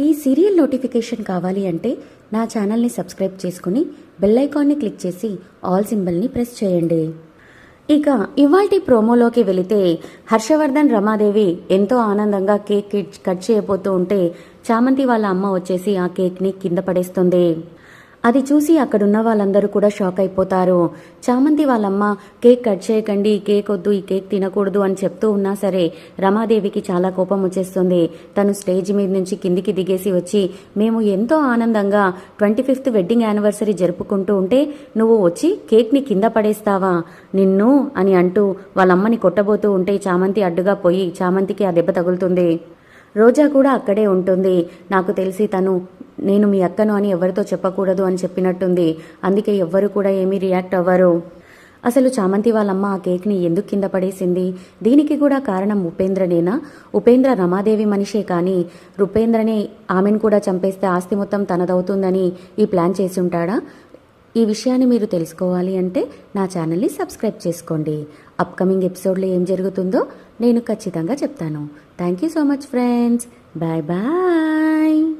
ఈ serial notification కావాలి అంటే నా ఛానల్ని సబ్స్క్రైబ్ చేసుకుని బెల్ ఐకాన్ని క్లిక్ చేసి ఆల్ సింబల్ని ప్రెస్ చేయండి. ఇక ఇవాల్టి ప్రోమోలోకి వెళితే హర్షవర్ధన్ రమాదేవి ఎంతో ఆనందంగా కేక్ కిట్- కట్ చేయబోతూ ఉంటే చామంతి వాళ్ళ అమ్మ వచ్చేసి ఆ కేక్ని కింద పడేస్తుంది. అది చూసి అక్కడున్న వాళ్ళందరూ కూడా షాక్ అయిపోతారు. చామంతి వాళ్ళమ్మ కేక్ కట్ చేయకండి ఈ కేక్ వద్దు ఈ కేక్ తినకూడదు అని చెప్తూ ఉన్నా సరే రమాదేవికి చాలా కోపం వచ్చేస్తుంది. తను స్టేజ్ మీద నుంచి కిందికి దిగేసి వచ్చి మేము ఎంతో ఆనందంగా ట్వంటీ ఫిఫ్త్ వెడ్డింగ్ యానివర్సరీ జరుపుకుంటూ ఉంటే నువ్వు వచ్చి కేక్ని కింద పడేస్తావా? నిన్ను అని అంటూ వాళ్ళమ్మని కొట్టబోతూ ఉంటే చామంతి అడ్డుగా పోయి చామంతికి ఆ దెబ్బ తగులుతుంది. రోజా కూడా అక్కడే ఉంటుంది. నాకు తెలిసి తను నేను మీ అక్కను అని ఎవరితో చెప్పకూడదు అని చెప్పినట్టుంది. అందుకే ఎవ్వరు కూడా ఏమీ రియాక్ట్ అవ్వరు. అసలు చామంతి వాళ్ళమ్మ ఆ కేక్ని ఎందుకు కింద పడేసింది? దీనికి కూడా కారణం ఉపేంద్రనేనా? ఉపేంద్ర రమాదేవి మనిషే కానీ రుపేంద్రనే ఆమెను కూడా చంపేస్తే ఆస్తి మొత్తం తనదవుతుందని ఈ ప్లాన్ చేసి ఉంటాడా ఈ విషయాన్ని మీరు తెలుసుకోవాలి అంటే నా ఛానల్ని సబ్స్క్రైబ్ చేసుకోండి. అప్కమింగ్ ఎపిసోడ్లో ఏం జరుగుతుందో నేను ఖచ్చితంగా చెప్తాను. Thank you so much friends. Bye bye.